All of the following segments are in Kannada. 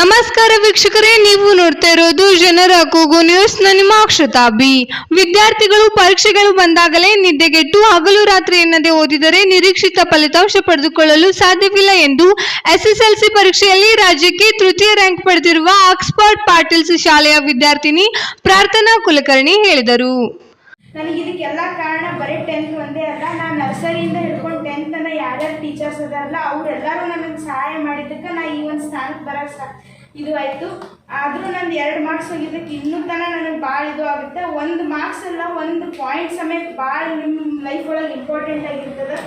ನಮಸ್ಕಾರ ವೀಕ್ಷಕರೇ, ನೀವು ನೋಡ್ತಾ ಇರೋದು ಜನರ ಕೂಗು ನ್ಯೂಸ್ ನಿಮ್ಮ ಬಿ. ವಿದ್ಯಾರ್ಥಿಗಳು ಪರೀಕ್ಷೆಗಳು ಬಂದಾಗಲೇ ನಿದ್ದೆಗೆಟ್ಟು ಹಗಲು ರಾತ್ರಿ ಎನ್ನದೇ ಓದಿದರೆ ನಿರೀಕ್ಷಿತ ಫಲಿತಾಂಶ ಪಡೆದುಕೊಳ್ಳಲು ಸಾಧ್ಯವಿಲ್ಲ ಎಂದು ಎಸ್ಎಸ್ಎಲ್ಸಿ ಪರೀಕ್ಷೆಯಲ್ಲಿ ರಾಜ್ಯಕ್ಕೆ ತೃತೀಯ ರ್ಯಾಂಕ್ ಪಡೆದಿರುವ ಆಕ್ಸ್ಫರ್ಡ್ ಪಾಟೀಲ್ಸ್ ಶಾಲೆಯ ವಿದ್ಯಾರ್ಥಿನಿ ಪ್ರಾರ್ಥನಾ ಕುಲಕರ್ಣಿ ಹೇಳಿದರು. ನನಗೆ ಇದಕ್ಕೆಲ್ಲ ಕಾರಣ ಟೆಂತ್ ಒಂದೇ ಅಲ್ಲ ನಾನು ನರ್ಸರಿಯಿಂದ ಹಿಡ್ಕೊಂಡು ಟೆಂತ್ ತನಕ ಯಾರ್ಯಾರು ಟೀಚರ್ಸ್ ಅದಾರಲ್ಲ, ಅವರೆಲ್ಲರೂ ನನಗೆ ಸಹಾಯ ಮಾಡಿದ್ದಕ್ಕೆ ನಾ ಈ ಒಂದು ಸ್ಥಾನಕ್ಕೆ ಬರೋಕ್ಕೆ ಸಾ ಇದು ಆಯಿತು. ಆದರೂ ನಂದು ಎರಡು ಮಾರ್ಕ್ಸ್ ಹೋಗಿದ್ದಕ್ಕೆ ಇನ್ನೂ ತನಕ ನನಗೆ ಭಾಳ ಇದು ಆಗುತ್ತೆ. ಒಂದು ಮಾರ್ಕ್ಸ್ ಅಲ್ಲ, ಒಂದು ಪಾಯಿಂಟ್ ಸಮೇತ ಭಾಳ ನಿಮ್ಮ ಲೈಫ್ ಒಳಗೆ ಇಂಪಾರ್ಟೆಂಟ್ ಆಗಿರ್ತದೆ.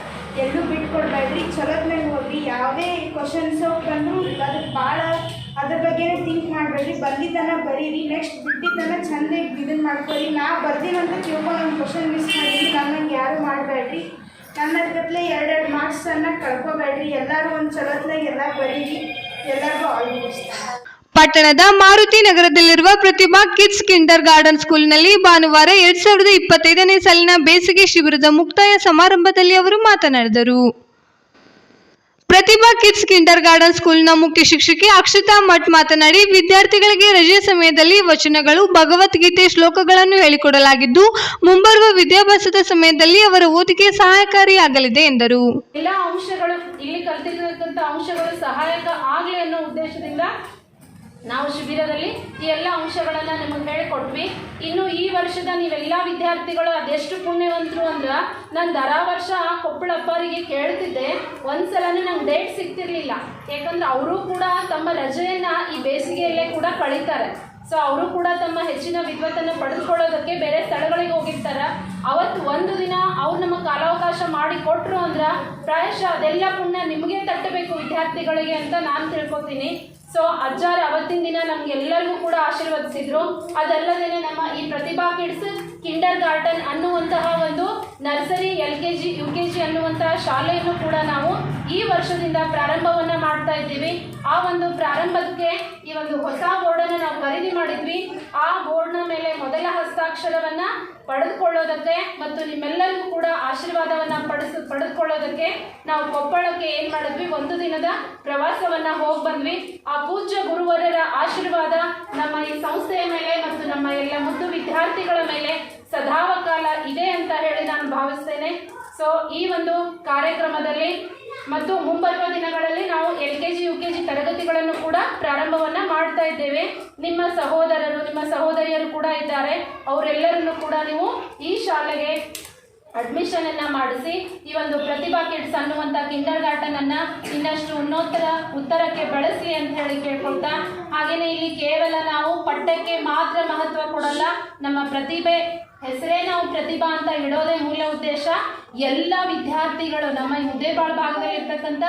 ಎಲ್ಲೂ ಬಿಟ್ಕೊಡ್ಬೇಡ್ರಿ. ಚಲೋತ್ನಾಗ ಹೋಗ್ರಿ ಯಾವುದೇ ಕ್ವಶನ್ಸು ಬಂದರೂ ಅದಕ್ಕೆ ಭಾಳ ಅದ್ರ ಬಗ್ಗೆ ಥಿಂಕ್ ಮಾಡಬೇಡಿ. ಬಂದಿದ್ದನ್ನ ಬರೀರಿ. ನೆಕ್ಸ್ಟ್ ಬಿಟ್ಟಿದ್ದನ್ನ ಚೆಂದ ಇದನ್ನ ಮಾಡ್ಕೊಳ್ಳಿ. ನಾ ಬರ್ದಿನಂತ ತಿಳ್ಕೊಂಡು ಒಂದು ಕ್ವಶನ್ ಮಿಸ್ ಮಾಡಿದ್ದೀನಿ. ನನ್ನಂಗೆ ಯಾರು ಮಾಡಬೇಡ್ರಿ ನನ್ನ ಹತ್ರತ್ಲೆ ಎರಡೆರಡು ಮಾರ್ಕ್ಸನ್ನು ಕಳ್ಕೊಬೇಡ್ರಿ ಎಲ್ಲರೂ ಒಂದು ಚಲೋತ್ನಾಗ ಎಲ್ಲ ಬರೀರಿ. ಎಲ್ಲರಿಗೂ ಆಲ್ ಪಟ್ಟಣದ ಮಾರುತಿ ನಗರದಲ್ಲಿರುವ ಪ್ರತಿಭಾ ಕಿಡ್ಸ್ ಕಿಂಡರ್ ಗಾರ್ಡನ್ ಸ್ಕೂಲ್ನಲ್ಲಿ ಭಾನುವಾರ ಎರಡ್ ಸಾವಿರದ ಇಪ್ಪತ್ತೈದನೇ ಸಾಲಿನ ಬೇಸಿಗೆ ಶಿಬಿರದ ಮುಕ್ತಾಯ ಸಮಾರಂಭದಲ್ಲಿ ಅವರು ಮಾತನಾಡಿದರು. ಪ್ರತಿಭಾ ಕಿಡ್ಸ್ ಕಿಂಡರ್ ಗಾರ್ಡನ್ ಸ್ಕೂಲ್ನ ಮುಖ್ಯ ಶಿಕ್ಷಕಿ ಅಕ್ಷತಾ ಮಠ್ ಮಾತನಾಡಿ, ವಿದ್ಯಾರ್ಥಿಗಳಿಗೆ ರಜೆ ಸಮಯದಲ್ಲಿ ವಚನಗಳು, ಭಗವದ್ಗೀತೆ ಶ್ಲೋಕಗಳನ್ನು ಹೇಳಿಕೊಡಲಾಗಿದ್ದು, ಮುಂಬರುವ ವಿದ್ಯಾಭ್ಯಾಸದ ಸಮಯದಲ್ಲಿ ಅವರ ಓದಿಗೆ ಸಹಾಯಕಾರಿಯಾಗಲಿದೆ ಎಂದರು. ಎಲ್ಲ ಅಂಶಗಳು ಇಲ್ಲಿ ಕಲ್ತಿರ್ತಕ್ಕಂಥ ಅಂಶಗಳು ಸಹಾಯಕ ಆಗಲಿ ಅನ್ನೋ ಉದ್ದೇಶದಿಂದ ನಾವು ಶಿಬಿರದಲ್ಲಿ ಈ ಎಲ್ಲ ಅಂಶಗಳನ್ನು ನಿಮಗೆ ಹೇಳಿಕೊಟ್ವಿ. ಇನ್ನು ಈ ವರ್ಷದ ನೀವೆಲ್ಲ ವಿದ್ಯಾರ್ಥಿಗಳು ಅದೆಷ್ಟು ಪುಣ್ಯವಂತರು ಅಂದ್ರೆ ನಾನು ದರ ವರ್ಷ ಕೊಪ್ಪಳಪ್ಪರಿಗೆ ಕೇಳ್ತಿದ್ದೆ, ಒಂದ್ಸಲನೂ ನಂಗೆ ಡೇಟ್ ಸಿಗ್ತಿರ್ಲಿಲ್ಲ. ಯಾಕಂದ್ರೆ ಅವರು ಕೂಡ ತಮ್ಮ ರಜೆಯನ್ನು ಈ ಬೇಸಿಗೆಯಲ್ಲೇ ಕೂಡ ಕಳೀತಾರೆ. ಸೊ ಅವರು ಕೂಡ ತಮ್ಮ ಹೆಚ್ಚಿನ ವಿದ್ವತ್ತನ್ನ ಪಡೆದುಕೊಳ್ಳೋದಕ್ಕೆ ಬೇರೆ ಸ್ಥಳಗಳಿಗೆ ಹೋಗಿರ್ತಾರೆ. ಅವತ್ತು ಒಂದು ದಿನ ಅವ್ರು ನಮಗೆ ಕಾಲಾವಕಾಶ ಮಾಡಿ ಕೊಟ್ಟರು ಅಂದ್ರೆ ಪ್ರಾಯಶಃ ಅದೆಲ್ಲ ಪುಣ್ಯ ನಿಮಗೆ ತಟ್ಟಬೇಕು ವಿದ್ಯಾರ್ಥಿಗಳಿಗೆ ಅಂತ ನಾನು ತಿಳ್ಕೊತೀನಿ. ಸೊ ಅಜ್ಜಾರು ಅವತ್ತಿನ ದಿನ ನಮ್ಗೆಲ್ಲರಿಗೂ ಕೂಡ ಆಶೀರ್ವದಿಸಿದ್ರು. ಅದಲ್ಲದೆ ನಮ್ಮ ಈ ಪ್ರತಿಭಾ ಕಿಡ್ಸ್ ಕಿಂಡರ್ ಗಾರ್ಡನ್ ಅನ್ನುವಂತಹ ಒಂದು nursery, L K G, U K G ಅನ್ನುವಂತಹ ಶಾಲೆಯನ್ನು ಕೂಡ ನಾವು ಈ ವರ್ಷದಿಂದ ಪ್ರಾರಂಭವನ್ನ ಮಾಡ್ತಾ ಇದ್ದೀವಿ. ಆ ಒಂದು ಪ್ರಾರಂಭಕ್ಕೆ ಈ ಒಂದು ಹೊಸ ಬೋರ್ಡನ್ನು ನಾವು ಖರೀದಿ ಮಾಡಿದ್ವಿ. ಆ ಬೋರ್ಡ್ನ ಮೇಲೆ ಮೊದಲ ಹಸ್ತಾಕ್ಷರವನ್ನ ಪಡೆದುಕೊಳ್ಳೋದಕ್ಕೆ ಮತ್ತು ನಿಮ್ಮೆಲ್ಲರಿಗೂ ಕೂಡ ಆಶೀರ್ವಾದವನ್ನ ಪಡಿಸ್, ಪಡೆದುಕೊಳ್ಳೋದಕ್ಕೆ ನಾವು ಕೊಪ್ಪಳಕ್ಕೆ ಏನ್ ಮಾಡಿದ್ವಿ? ಒಂದು ದಿನದ ಪ್ರವಾಸವನ್ನ ಹೋಗಿ ಬಂದ್ವಿ. ಆ ಪೂಜ್ಯ ಗುರುವರರ ಆಶೀರ್ವಾದ ನಮ್ಮ ಈ ಸಂಸ್ಥೆಯ ಮೇಲೆ ನಮ್ಮ ಎಲ್ಲ ಮುದ್ದು ವಿದ್ಯಾರ್ಥಿಗಳ ಮೇಲೆ ಸದಾವಕಾಲ ಇದೆ ಅಂತ ಹೇಳಿ ನಾನು ಭಾವಿಸ್ತೇನೆ. ಸೊ ಈ ಒಂದು ಕಾರ್ಯಕ್ರಮದಲ್ಲಿ ಮತ್ತು ಮುಂಬರುವ ದಿನಗಳಲ್ಲಿ ನಾವು L K G, U K G ತರಗತಿಗಳನ್ನು ಕೂಡ ಪ್ರಾರಂಭವನ್ನ ಮಾಡ್ತಾ ಇದ್ದೇವೆ. ನಿಮ್ಮ ಸಹೋದರರು, ನಿಮ್ಮ ಸಹೋದರಿಯರು ಕೂಡ ಇದ್ದಾರೆ. ಅವರೆಲ್ಲರನ್ನು ಕೂಡ ನೀವು ಈ ಶಾಲೆಗೆ ಅಡ್ಮಿಷನ್ ಅನ್ನ ಮಾಡಿಸಿ, ಈ ಒಂದು ಪ್ರತಿಭಾ ಕಿಡ್ಸ್ ಅನ್ನುವಂಥ ಕಿಂಡರ್ ಗಾರ್ಡನ್ ಅನ್ನ ಇನ್ನಷ್ಟು ಉನ್ನೋತ್ತರ, ಉತ್ತರಕ್ಕೆ ಬಳಸಿ ಅಂತ ಹೇಳಿ ಕೇಳ್ಕೊಳ್ತಾ, ಹಾಗೇನೆ ಇಲ್ಲಿ ಕೇವಲ ನಾವು ಪಠ್ಯಕ್ಕೆ ಮಾತ್ರ ಮಹತ್ವ ಕೊಡಲ್ಲ, ನಮ್ಮ ಪ್ರತಿಭೆ ಹೆಸರೇ ನಾವು ಪ್ರತಿಭಾ ಅಂತ ಇಡೋದೇ ಮೂಲ ಉದ್ದೇಶ. ಎಲ್ಲ ವಿದ್ಯಾರ್ಥಿಗಳು ನಮ್ಮ ಮುದ್ದೇಬಾಳ್ ಭಾಗದಲ್ಲಿ ಇರ್ತಕ್ಕಂಥ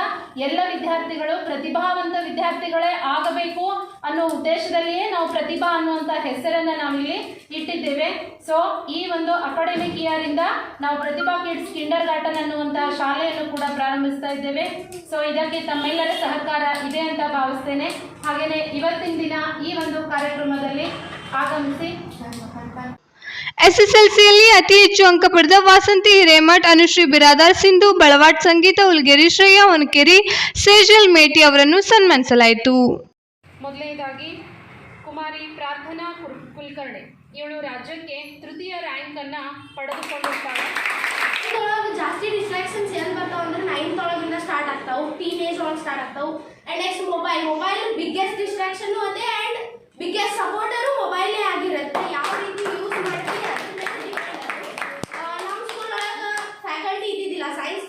ಎಲ್ಲ ವಿದ್ಯಾರ್ಥಿಗಳು, ಪ್ರತಿಭಾವಂತ ವಿದ್ಯಾರ್ಥಿಗಳೇ ಆಗಬೇಕು ಅನ್ನೋ ಉದ್ದೇಶದಲ್ಲಿಯೇ ನಾವು ಪ್ರತಿಭಾ ಅನ್ನುವಂಥ ಹೆಸರನ್ನ ನಾವಿಲ್ಲಿ ಇಟ್ಟಿದ್ದೇವೆ. ಸೊ ಈ ಒಂದು ಅಕಾಡೆಮಿಕ್ ಇಯರ್ ಇಂದ ನಾವು ಪ್ರತಿಭಾ ಕಿಡ್ಸ್ ಕಿಂಡರ್ ಗಾರ್ಟನ್ ಅನ್ನುವಂತಹ ಶಾಲೆಯನ್ನು ಕೂಡ ಪ್ರಾರಂಭಿಸ್ತಾ ಇದ್ದೇವೆ. ಸೊ ಇದಕ್ಕೆ ತಮ್ಮೆಲ್ಲರ ಸಹಕಾರ ಇದೆ ಅಂತ ಭಾವಿಸ್ತೇನೆ. ಹಾಗೆಯೇ ಇವತ್ತಿನ ದಿನ ಈ ಒಂದು ಕಾರ್ಯಕ್ರಮದಲ್ಲಿ ಆಗಮಿಸಿ. ಎಸ್ಎಸ್ಎಲ್ಸಿಯಲ್ಲಿ ಅತಿ ಹೆಚ್ಚು ಅಂಕ ಪಡೆದ ವಾಸಂತಿ ಹಿರೇಮಠ್ ಅನುಶ್ರೀ ಬಿರಾದಾರ್ ಸಿಂಧು ಬಳವಾಟ್ ಸಂಗೀತ ಉಲ್ಗೇರಿ ಶ್ರೇಯಾ ಹೊನಕೆರಿ ಸೇಜಲ್ ಮೇಟಿ ಅವರನ್ನು ಸನ್ಮಾನಿಸಲಾಯಿತು. ಮೊದಲನೇದಾಗಿ ಕುಮಾರಿ ಪ್ರಾರ್ಥನಾ ಕುಲ್- ಕುಲಕರ್ಣಿ. ಇವಳು ರಾಜ್ಯಕ್ಕೆ ತೃತೀಯ ರ್ಯಾಂಕ್ ಅನ್ನ ಪಡೆದುಕೊಂಡಿರ್ತಾಳೆ. ಜಾಸ್ತಿ ಡಿಸ್ಟ್ರಾಕ್ಷನ್ಸ್ ಎಲ್ಲಿ ಬರ್ತಾವ ಅಂದ್ರೆ ನೈನ್ತ್ ಒಳಗಿಂದ ಸ್ಟಾರ್ಟ್ ಆಗ್ತಾವು ಟೀನ್ ಏಜ್ ಒಳಗೆ start ಆಗ್ತಾವು. And next mobile mobile biggest distraction ಅದೇ. ಅಂಡ್ ಬಿಗ್ಗೆಸ್ಟ್ ಸಪೋರ್ಟರು ಮೊಬೈಲೇ ಆಗಿರುತ್ತೆ. ಯಾವ ರೀತಿ ಯೂಸ್ ಮಾಡ್ತೀವಿ ಅದ್ರ ಮೇಲೆ depend ಅದು. ಆ, ನಮ್ಮ ಸ್ಕೂಲ್ ಒಳಗೆ ಫ್ಯಾಕಲ್ಟಿ ಇದ್ದಿದ್ದಿಲ್ಲ ಸೈನ್ಸ್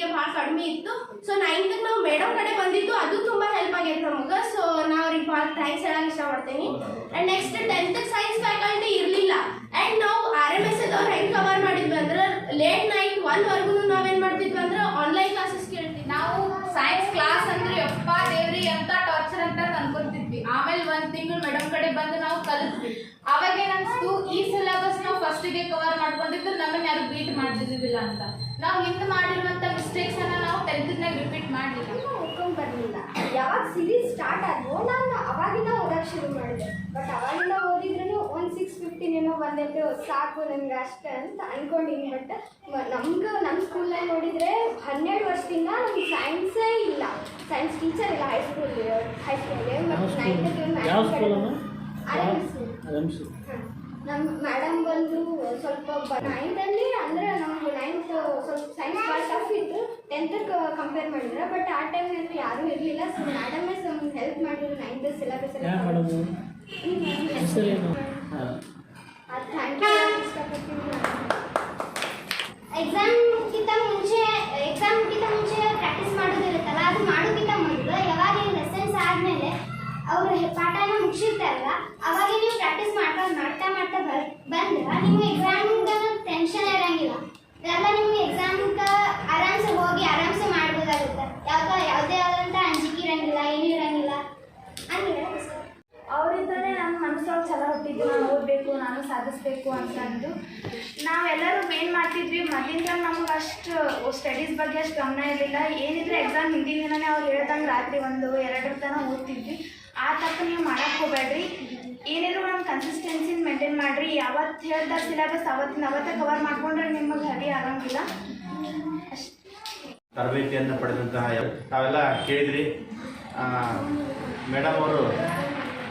ಫ್ಯಾಕಲ್ಟಿಗೆ ಬಹಳ ಕಡಿಮೆ ಇತ್ತು. ಸೊ ನೈನ್ತ್ ನಾವು ಮೇಡಮ್ ಕಡೆ ಬಂದಿದ್ದು, ಅದು ತುಂಬಾ ಹೆಲ್ಪ್ ಆಗೈತೆ ನಮಗೆ. ಸೊ ನಾವು ಅವ್ರಿಗೆ ಬಹಳ ಥ್ಯಾಂಕ್ಸ್ ಹೇಳಕ್ಕೆ ಇಷ್ಟಪಡ್ತೀನಿ. And next tenth science faculty ಇರಲಿಲ್ಲ. ಅಂಡ್ ನಾವು ಆರ್ ಎಂ ಎಸ್ ಅವ್ರು ಹೆಂಗೆ ಕವರ್ ಮಾಡಿದ್ವಿ ಅಂದ್ರೆ ಲೇಟ್ ನೈಟ್ ಒನ್ವರೆಗೂ ನಾವೇನು ಮಾಡ್ತಿದ್ವಿ ಅಂದ್ರೆ ಆನ್ಲೈನ್ ಕ್ಲಾಸಸ್ ಕೇಳ್ತೀವಿ ನಾವು ಸೈನ್ಸ್ ಕ್ಲಾಸ್ ಅಂದ್ರೆ, ಯಪ್ಪ ದೇವ್ರಿ ಅಂತ ಟಾರ್ಚರ್ ಅಂತ ಅನ್ಕೊಂತಿದ್ವಿ. ಆಮೇಲೆ ಒಂದ್ ತಿಂಗಳು ಮೇಡಮ್ ಕಡೆ ಬಂದು ನಾವು ಕಲಿತ್ವಿ. ಅವಾಗ ಏನಂತೂ, ಈ ಸಿಲೆಬಸ್ ನಾವು ಫಸ್ಟಿಗೆ ಕವರ್ ಮಾಡ್ಕೊಂಡಿದ್ರು ನಮ್ಮನ್ನ ಯಾರು ಬೀಟ್ ಮಾಡ್ತಿದ್ದಿಲ್ಲ ಅಂತ. ನಾವು ಹಿಂದೆ ಮಾಡಿರುವಂಥ ಮಿಸ್ಟೇಕ್ಸನ್ನು ನಾವು ಟೆಂತ್ನಾಗ ರಿಪೀಟ್ ಮಾಡಲಿಲ್ಲ. ಓದ್ಕೊಂಡ್ ಬರ್ಲಿಲ್ಲ. ಯಾವಾಗ ಸಿರೀಸ್ ಸ್ಟಾರ್ಟ್ ಆದ್ವೋ ನಾನು ಅವಾಗಿಂದ ಓದಕ್ಕೆ ಶುರು ಮಾಡಿದೆ. ಬಟ್ ಅವಾಗಿಂದ ಓದಿದ್ರೂ ಒಂದು ಸಿಕ್ಸ್ ಫಿಫ್ಟೀನ್ ಏನೋ ಬಂದೈತೆ ಸಾಕು ನನಗೆ ಅಷ್ಟೇ ಅಂತ ಅನ್ಕೊಂಡಿನಿ. ಬಟ್ ನಮ್ಗೆ ನಮ್ಮ ಸ್ಕೂಲ್ನಲ್ಲಿ ನೋಡಿದರೆ ಹನ್ನೆರಡು ವರ್ಷದಿಂದ ನಮ್ಗೆ ಸೈನ್ಸೇ ಇಲ್ಲ. ಸೈನ್ಸ್ ಟೀಚರ್ ಇಲ್ಲ ಹೈಸ್ಕೂಲ್ ಹೈಸ್ಕೂಲ್ಗೆ ಮತ್ತು ನೈನ್ತ್ ಅಮ್ಮ? ನೈನ್ತ್ ನಮ್ಮ ಮೇಡಮ್ ಬಂದು ಸ್ವಲ್ಪ ನೈನ್ತಲ್ಲಿ ಅಂದರೆ ನಮ್ಗೆ ನೈನ್ತ್ ಸ್ವಲ್ಪ ಸೈನ್ಸ್ ಭಾಳ ಟಫ್ ಇತ್ತು ಟೆಂತ್ಗೆ ಕಂಪೇರ್ ಮಾಡಿದ್ರೆ ಬಟ್ ಆ ಟೈಮ್ನಲ್ಲಿ ಯಾರೂ ಇರಲಿಲ್ಲ. ಸೊ ಮೇಡಮೇ ಸ್ವಲ್ಪ ಹೆಲ್ಪ್ ಮಾಡಿದ್ರು ನೈನ್ತ್ ಸಿಲೆಬಸ್ ಎಲ್ಲ ಥ್ಯಾಂಕ್ ಯು ಇಷ್ಟಪಡ್ತೀನಿ ಎಕ್ಸಾಮ್ಗಿಂತ ಮುಂಚೆ ಎಕ್ಸಾಮ್ಗಿಂತ ಮುಂಚೆ ಪ್ರಾಕ್ಟೀಸ್ ಮಾಡೋದಿರುತ್ತಲ್ಲ ಅದು ಮಾಡೋಕ್ಕಿಂತ ಮೊದಲು ಯಾವಾಗ ಲೆಸನ್ಸ್ ಆದಮೇಲೆ ಅವರು ಪಾಠನ ಮುಗಿಸಿರ್ತಾರಲ್ಲ ಅವಾಗ ನೀವು ಪ್ರಾಕ್ಟೀಸ್ ಮಾಡ್ತಾ ಮಾಡ್ತಾ ಮಾಡ್ತಾ ಬರ್ ಬಂದ್ರೆ ನಿಮ್ಗೆ ಎಕ್ಸಾಮ್ಗೆ ಟೆನ್ಷನ್ ಇರಂಗಿಲ್ಲ ಎಲ್ಲ ನಿಮ್ಗೆ ಎಕ್ಸಾಮ್ಗೆ ಆರಾಮ್ಸೆ ಹೋಗಿ ಆರಾಮ್ಸೆ ಮಾಡ್ಬೋದಾಗುತ್ತೆ ಯಾವ್ದು ಯಾವುದೇ ಆದಂಥ ಅಂಜಿಕೆ ಇರಂಗಿಲ್ಲ ಏನೂ ಇರಂಗಿಲ್ಲ ಹಂಗಿಲ್ಲ ಅವರಿಂದನೇ ನನ್ನ ಮನಸ್ಸೊಳಗೆ ಛಲ ಹುಟ್ಟಿದ್ದು ನಾನು ಓದಬೇಕು ನಾನು ಸಾಧಿಸ್ಬೇಕು ಅಂತಂದು ನಾವೆಲ್ಲರೂ ಮೇನ್ ಮಾಡ್ತಿದ್ವಿ. ಮೊದಲಿಂದ ನಮ್ಗೆ ಅಷ್ಟು ಸ್ಟಡೀಸ್ ಬಗ್ಗೆ ಅಷ್ಟು ಗಮನ ಇರಲಿಲ್ಲ. ಏನಿದ್ರೆ ಎಕ್ಸಾಮ್ ಹಿಂದಿನ ದಿನನೇ ಅವ್ರು ಹೇಳ್ದಂಗೆ ರಾತ್ರಿ ಒಂದು ಎರಡರ ತನ ಓದ್ತಿದ್ವಿ. ಆ ತಪ್ಪು ನೀವು ಮಾಡಕ್ಕೆ ಹೋಗ್ಬೇಡ್ರಿ. ಏನಿದ್ರು ನಮ್ಮ ಕನ್ಸಿಸ್ಟೆನ್ಸಿನ ಮೇಂಟೈನ್ ಮಾಡಿರಿ. ಯಾವತ್ತು ಹೇಳ್ದ ಸಿಲೆಬಸ್ ಅವತ್ತಿನ ಅವತ್ತೇ ಕವರ್ ಮಾಡ್ಕೊಂಡ್ರೆ ನಿಮಗೆ ಹರಿ ಆಗಂಗಿಲ್ಲ. ತರಬೇತಿಯನ್ನು ಪಡೆದಂತಹ ತಾವೆಲ್ಲ ಕೇಳಿದ್ರಿ. ಮೇಡಮ್ ಅವರು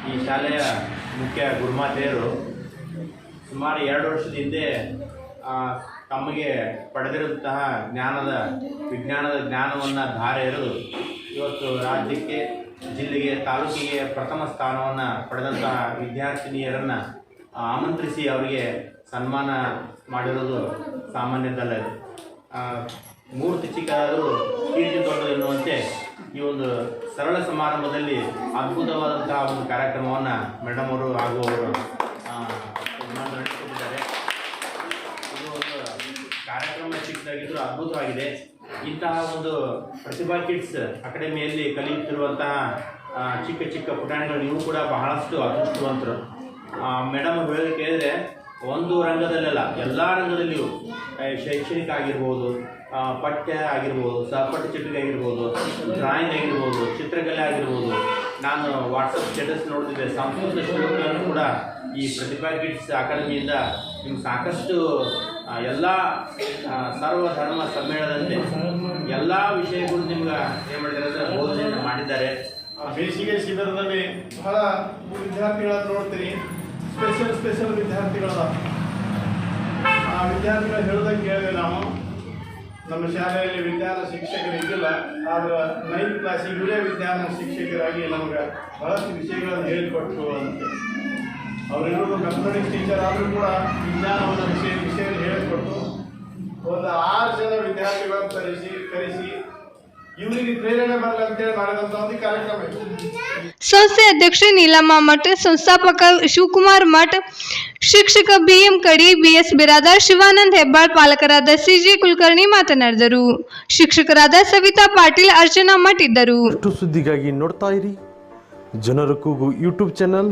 ಈ ಶಾಲೆಯ ಮುಖ್ಯ ಗುರುಮಾತೆಯರು. ಸುಮಾರು ಎರಡು ವರ್ಷದ ಹಿಂದೆ ತಮಗೆ ಪಡೆದಿರುವಂತಹ ಜ್ಞಾನದ, ವಿಜ್ಞಾನದ ಜ್ಞಾನವನ್ನು ಧಾರೆಯರು ಇವತ್ತು ರಾಜ್ಯಕ್ಕೆ, ಜಿಲ್ಲೆಗೆ, ತಾಲೂಕಿಗೆ ಪ್ರಥಮ ಸ್ಥಾನವನ್ನು ಪಡೆದಂತಹ ವಿದ್ಯಾರ್ಥಿನಿಯರನ್ನು ಆಮಂತ್ರಿಸಿ ಅವರಿಗೆ ಸನ್ಮಾನ ಮಾಡಿರೋದು ಸಾಮಾನ್ಯದಲ್ಲ. ಮೂರ್ತಿ ಚಿಕ್ಕದಾದರೂ ಕೀರ್ತಿ ದೊಡ್ಡದು ಎನ್ನುವಂತೆ ಈ ಒಂದು ಸರಳ ಸಮಾರಂಭದಲ್ಲಿ ಅದ್ಭುತವಾದಂತಹ ಒಂದು ಕಾರ್ಯಕ್ರಮವನ್ನು ಮೇಡಮ್ ಅವರು ಹಾಗೂ ಅವರು ಇದು ಒಂದು ಕಾರ್ಯಕ್ರಮ ಚಿಕ್ಕದಾಗಿದ್ದರೂ ಅದ್ಭುತವಾಗಿದೆ. ಇಂತಹ ಒಂದು ಪ್ರತಿಭಾ ಕಿಡ್ಸ್ ಅಕಾಡೆಮಿಯಲ್ಲಿ ಕಲಿಯುತ್ತಿರುವಂತಹ ಚಿಕ್ಕ ಚಿಕ್ಕ ಪುಟಾಣಿಗಳು ನೀವು ಕೂಡ ಬಹಳಷ್ಟು ಅದೃಷ್ಟವಂತರು ಮೇಡಮ್ ಹೇಳಿ ಕೇಳಿದ್ರೆ ಒಂದು ರಂಗದಲ್ಲೆಲ್ಲ, ಎಲ್ಲ ರಂಗದಲ್ಲಿಯೂ ಶೈಕ್ಷಣಿಕ ಆಗಿರ್ಬೋದು ಪಠ್ಯ ಆಗಿರ್ಬೋದು, ಸಹಪಠ್ಯ ಚಟುವಟಿಕೆ ಆಗಿರ್ಬೋದು, ಡ್ರಾಯಿಂಗ್ ಆಗಿರ್ಬೋದು, ಚಿತ್ರಕಲೆ ಆಗಿರ್ಬೋದು, ನಾನು ವಾಟ್ಸಪ್ ಸ್ಟೇಟಸ್ ನೋಡ್ತಿದ್ದೆ, ಸಂಸ್ಕೃತ ಶ್ಲೋಕಗಳನ್ನು ಕೂಡ ಈ ಪ್ರತಿಭಾ ಕಿಡ್ಸ್ ಅಕಾಡೆಮಿಯಿಂದ ನಿಮ್ಗೆ ಸಾಕಷ್ಟು ಎಲ್ಲ ಸರ್ವಧರ್ಮ ಸಮ್ಮೇಳನದಲ್ಲಿ ಎಲ್ಲ ವಿಷಯಗಳು ನಿಮ್ಗೆ ಏನು ಮಾಡಿದ್ದಾರೆ ಅಂದರೆ ಬೋಧನೆಯನ್ನು ಮಾಡಿದ್ದಾರೆ. ಬೇಸಿಗೆ ಶಿಬಿರದಲ್ಲಿ ಬಹಳ ವಿದ್ಯಾರ್ಥಿಗಳನ್ನು ನೋಡ್ತೀನಿ. ಸ್ಪೆಷಲ್ ಸ್ಪೆಷಲ್ ವಿದ್ಯಾರ್ಥಿಗಳ ಆ, ವಿದ್ಯಾರ್ಥಿಗಳು ಹೇಳೋದಕ್ಕೆ ಕೇಳಿದೆ ನಾವು. ನಮ್ಮ ಶಾಲೆಯಲ್ಲಿ ವಿಜ್ಞಾನ ಶಿಕ್ಷಕರು ಇದ್ದಿಲ್ಲ, ಆದ್ರೆ ನೈನ್ತ್ ಕ್ಲಾಸಿಗೆ ವಿಜ್ಞಾನ ಶಿಕ್ಷಕರಾಗಿ ನಮ್ಗೆ ಬಹಳಷ್ಟು ವಿಷಯಗಳನ್ನು ಹೇಳಿಕೊಟ್ರು ಅಂತ. ಅವರಿರೋದು ಮ್ಯಾಥಮೆಟಿಕ್ಸ್ ಟೀಚರ್ ಆದರೂ ಕೂಡ ವಿಜ್ಞಾನವನ್ನು ವಿಷಯ ವಿಷಯ ಹೇಳಿಕೊಟ್ಟು ಒಂದು ಆರು ಜನ ವಿದ್ಯಾರ್ಥಿಗಳನ್ನು ಕರೆಸಿ ಕರೆಸಿ ಇವರಿಗೆ ಪ್ರೇರಣೆ ಬರಲಿ ಅಂತೇಳಿ ಮಾಡಿದಂಥ ಒಂದು ಕಾರ್ಯಕ್ರಮ ಇದು. ಸಂಸ್ಥೆ ಅಧ್ಯಕ್ಷೆ ನೀಲಮ್ಮ ಮಠ ಸಂಸ್ಥಾಪಕ ಶಿವಕುಮಾರ್ ಮಠ ಶಿಕ್ಷಕ ಬಿಎಂ ಕಡಿ ಬಿಎಸ್ ಬಿರಾದಾರ್ ಶಿವಾನಂದ್ ಹೆಬ್ಬಾಳ್ ಪಾಲಕರಾದ ಸಿಜಿ ಕುಲಕರ್ಣಿ ಮಾತನಾಡಿದರು. ಶಿಕ್ಷಕರಾದ ಸವಿತಾ ಪಾಟೀಲ್ ಅರ್ಚನಾ ಮಠ ಇದ್ದರು. ಸುದ್ದಿಗಾಗಿ ನೋಡ್ತಾ ಇರಿ. ಜನರ ಕೂಗು ಯೂಟ್ಯೂಬ್ ಚಾನಲ್